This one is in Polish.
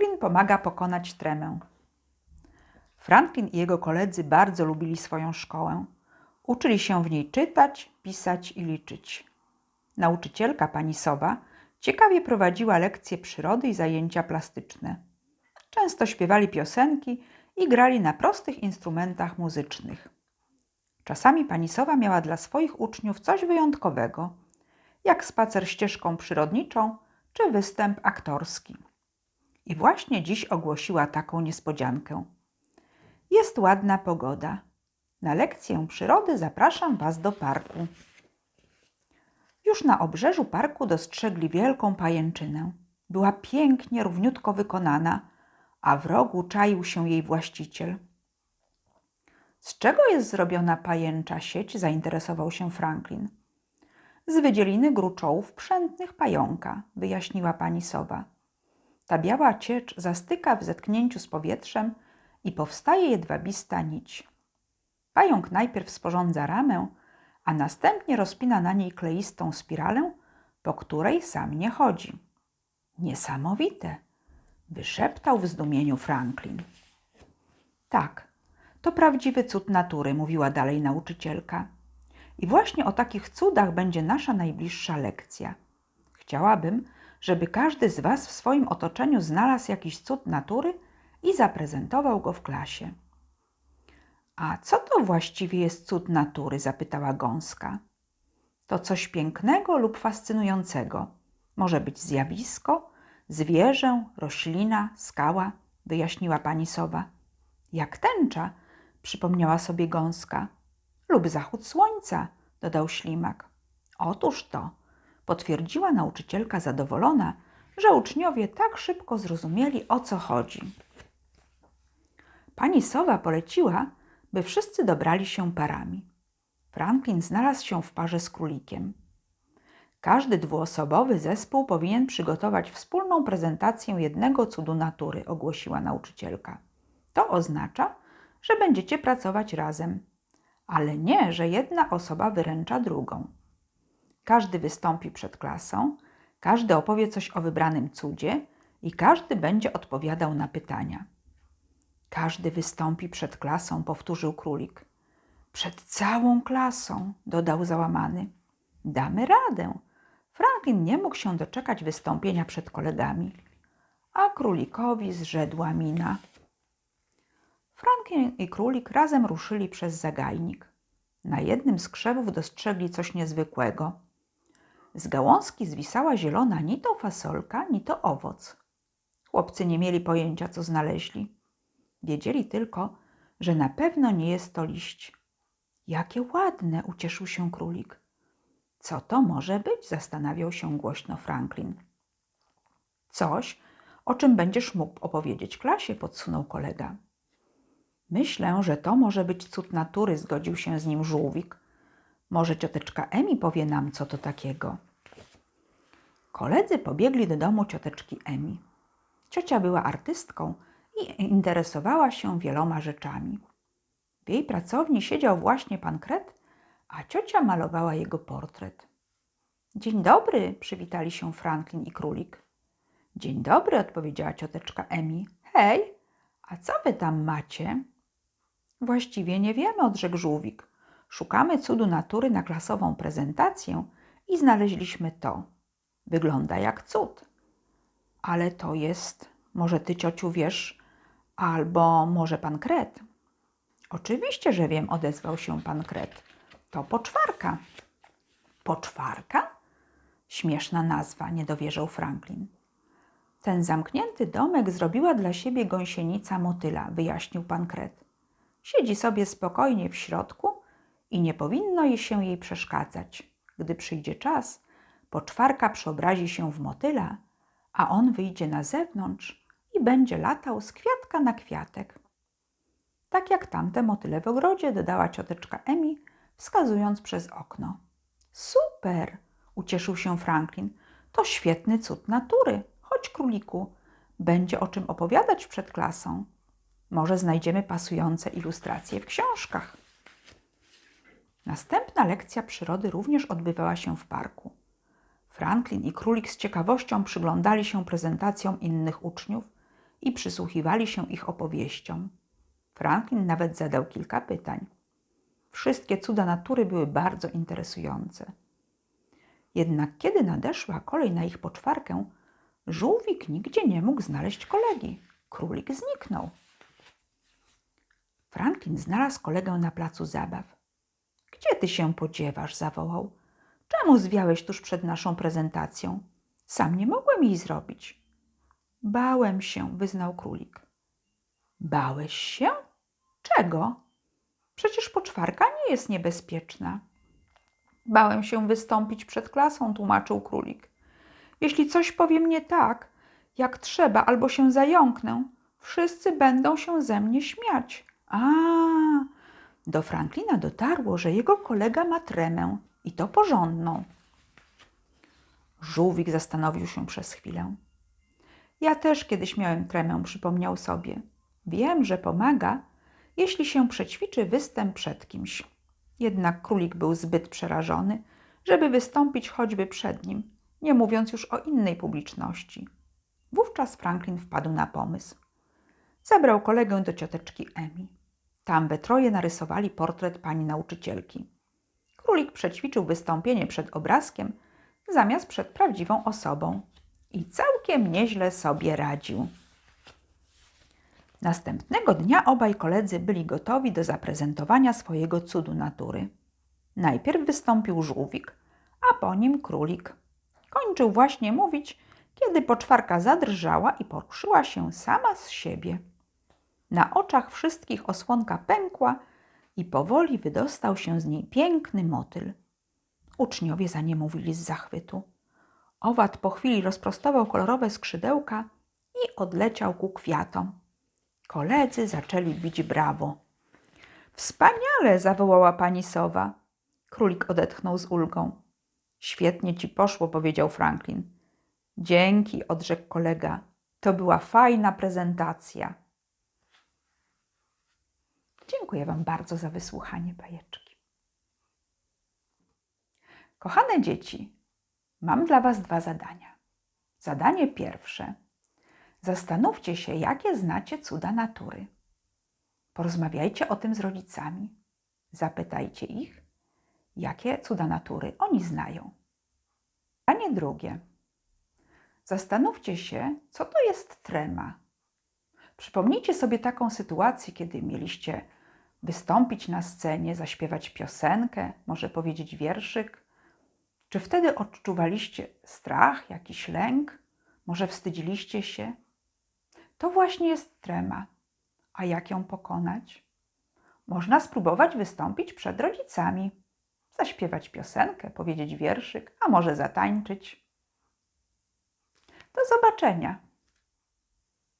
Franklin pomaga pokonać tremę. Franklin i jego koledzy bardzo lubili swoją szkołę. Uczyli się w niej czytać, pisać i liczyć. Nauczycielka pani Sowa ciekawie prowadziła lekcje przyrody i zajęcia plastyczne. Często śpiewali piosenki i grali na prostych instrumentach muzycznych. Czasami pani Sowa miała dla swoich uczniów coś wyjątkowego, jak spacer ścieżką przyrodniczą czy występ aktorski. I właśnie dziś ogłosiła taką niespodziankę. Jest ładna pogoda. Na lekcję przyrody zapraszam Was do parku. Już na obrzeżu parku dostrzegli wielką pajęczynę. Była pięknie, równiutko wykonana, a w rogu czaił się jej właściciel. Z czego jest zrobiona pajęcza sieć? zainteresował się Franklin. Z wydzieliny gruczołów przętnych pająka, wyjaśniła pani Sowa. Ta biała ciecz zastyka w zetknięciu z powietrzem i powstaje jedwabista nić. Pająk najpierw sporządza ramę, a następnie rozpina na niej kleistą spiralę, po której sam nie chodzi. Niesamowite! wyszeptał w zdumieniu Franklin. Tak, to prawdziwy cud natury, mówiła dalej nauczycielka. I właśnie o takich cudach będzie nasza najbliższa lekcja. Chciałabym, żeby każdy z Was w swoim otoczeniu znalazł jakiś cud natury i zaprezentował go w klasie. A co to właściwie jest cud natury? zapytała gąska. To coś pięknego lub fascynującego. Może być zjawisko, zwierzę, roślina, skała, wyjaśniła pani sowa. Jak tęcza, przypomniała sobie gąska. Lub zachód słońca, dodał ślimak. Otóż to, potwierdziła nauczycielka zadowolona, że uczniowie tak szybko zrozumieli, o co chodzi. Pani Sowa poleciła, by wszyscy dobrali się parami. Franklin znalazł się w parze z królikiem. Każdy dwuosobowy zespół powinien przygotować wspólną prezentację jednego cudu natury, ogłosiła nauczycielka. To oznacza, że będziecie pracować razem, ale nie, że jedna osoba wyręcza drugą. Każdy wystąpi przed klasą, każdy opowie coś o wybranym cudzie i każdy będzie odpowiadał na pytania. Każdy wystąpi przed klasą, powtórzył królik. Przed całą klasą, dodał załamany. Damy radę. Franklin nie mógł się doczekać wystąpienia przed kolegami, a królikowi zrzedła mina. Franklin i królik razem ruszyli przez zagajnik. Na jednym z krzewów dostrzegli coś niezwykłego. Z gałązki zwisała zielona ni to fasolka, ni to owoc. Chłopcy nie mieli pojęcia, co znaleźli. Wiedzieli tylko, że na pewno nie jest to liść. Jakie ładne, ucieszył się królik. Co to może być? zastanawiał się głośno Franklin. Coś, o czym będziesz mógł opowiedzieć klasie, podsunął kolega. Myślę, że to może być cud natury, zgodził się z nim żółwik. Może cioteczka Emi powie nam, co to takiego. Koledzy pobiegli do domu cioteczki Emi. Ciocia była artystką i interesowała się wieloma rzeczami. W jej pracowni siedział właśnie pan Kret, a ciocia malowała jego portret. Dzień dobry, przywitali się Franklin i królik. Dzień dobry, odpowiedziała cioteczka Emi. Hej, a co wy tam macie? Właściwie nie wiemy, odrzekł żółwik. Szukamy cudu natury na klasową prezentację i znaleźliśmy to. Wygląda jak cud. Ale to jest, może ty, ciociu, wiesz, albo może pan Kret. Oczywiście, że wiem, odezwał się pan Kret. To poczwarka. Poczwarka? Śmieszna nazwa, nie dowierzał Franklin. Ten zamknięty domek zrobiła dla siebie gąsienica motyla, wyjaśnił pan Kret. Siedzi sobie spokojnie w środku i nie powinno jej się jej przeszkadzać. Gdy przyjdzie czas, poczwarka przeobrazi się w motyla, a on wyjdzie na zewnątrz i będzie latał z kwiatka na kwiatek. Tak jak tamte motyle w ogrodzie, dodała cioteczka Emi, wskazując przez okno. Super! ucieszył się Franklin. To świetny cud natury. Chodź, króliku, będzie o czym opowiadać przed klasą. Może znajdziemy pasujące ilustracje w książkach. Następna lekcja przyrody również odbywała się w parku. Franklin i królik z ciekawością przyglądali się prezentacjom innych uczniów i przysłuchiwali się ich opowieściom. Franklin nawet zadał kilka pytań. Wszystkie cuda natury były bardzo interesujące. Jednak kiedy nadeszła kolej na ich poczwarkę, żółwik nigdzie nie mógł znaleźć kolegi. Królik zniknął. Franklin znalazł kolegę na placu zabaw. Gdzie ty się podziewasz? zawołał. Czemu zwiałeś tuż przed naszą prezentacją? Sam nie mogłem jej zrobić. Bałem się, wyznał królik. Bałeś się? Czego? Przecież poczwarka nie jest niebezpieczna. Bałem się wystąpić przed klasą, tłumaczył królik. Jeśli coś powiem nie tak, jak trzeba, albo się zająknę, wszyscy będą się ze mnie śmiać. A, do Franklina dotarło, że jego kolega ma tremę i to porządną. Żółwik zastanowił się przez chwilę. Ja też kiedyś miałem tremę, przypomniał sobie. Wiem, że pomaga, jeśli się przećwiczy występ przed kimś. Jednak królik był zbyt przerażony, żeby wystąpić choćby przed nim, nie mówiąc już o innej publiczności. Wówczas Franklin wpadł na pomysł. Zabrał kolegę do cioteczki Emi. Tam we troje narysowali portret pani nauczycielki. Królik przećwiczył wystąpienie przed obrazkiem zamiast przed prawdziwą osobą i całkiem nieźle sobie radził. Następnego dnia obaj koledzy byli gotowi do zaprezentowania swojego cudu natury. Najpierw wystąpił żółwik, a po nim królik. Kończył właśnie mówić, kiedy poczwarka zadrżała i poruszyła się sama z siebie. Na oczach wszystkich osłonka pękła i powoli wydostał się z niej piękny motyl. Uczniowie za nie mówili z zachwytu. Owad po chwili rozprostował kolorowe skrzydełka i odleciał ku kwiatom. Koledzy zaczęli bić brawo. Wspaniale! zawołała pani sowa. Królik odetchnął z ulgą. Świetnie ci poszło, powiedział Franklin. Dzięki, odrzekł kolega. To była fajna prezentacja. Dziękuję Wam bardzo za wysłuchanie bajeczki. Kochane dzieci, mam dla Was dwa zadania. Zadanie pierwsze. Zastanówcie się, jakie znacie cuda natury. Porozmawiajcie o tym z rodzicami. Zapytajcie ich, jakie cuda natury oni znają. Zadanie drugie. Zastanówcie się, co to jest trema. Przypomnijcie sobie taką sytuację, kiedy mieliście wystąpić na scenie, zaśpiewać piosenkę, może powiedzieć wierszyk. Czy wtedy odczuwaliście strach, jakiś lęk? Może wstydziliście się? To właśnie jest trema. A jak ją pokonać? Można spróbować wystąpić przed rodzicami, zaśpiewać piosenkę, powiedzieć wierszyk, a może zatańczyć. Do zobaczenia.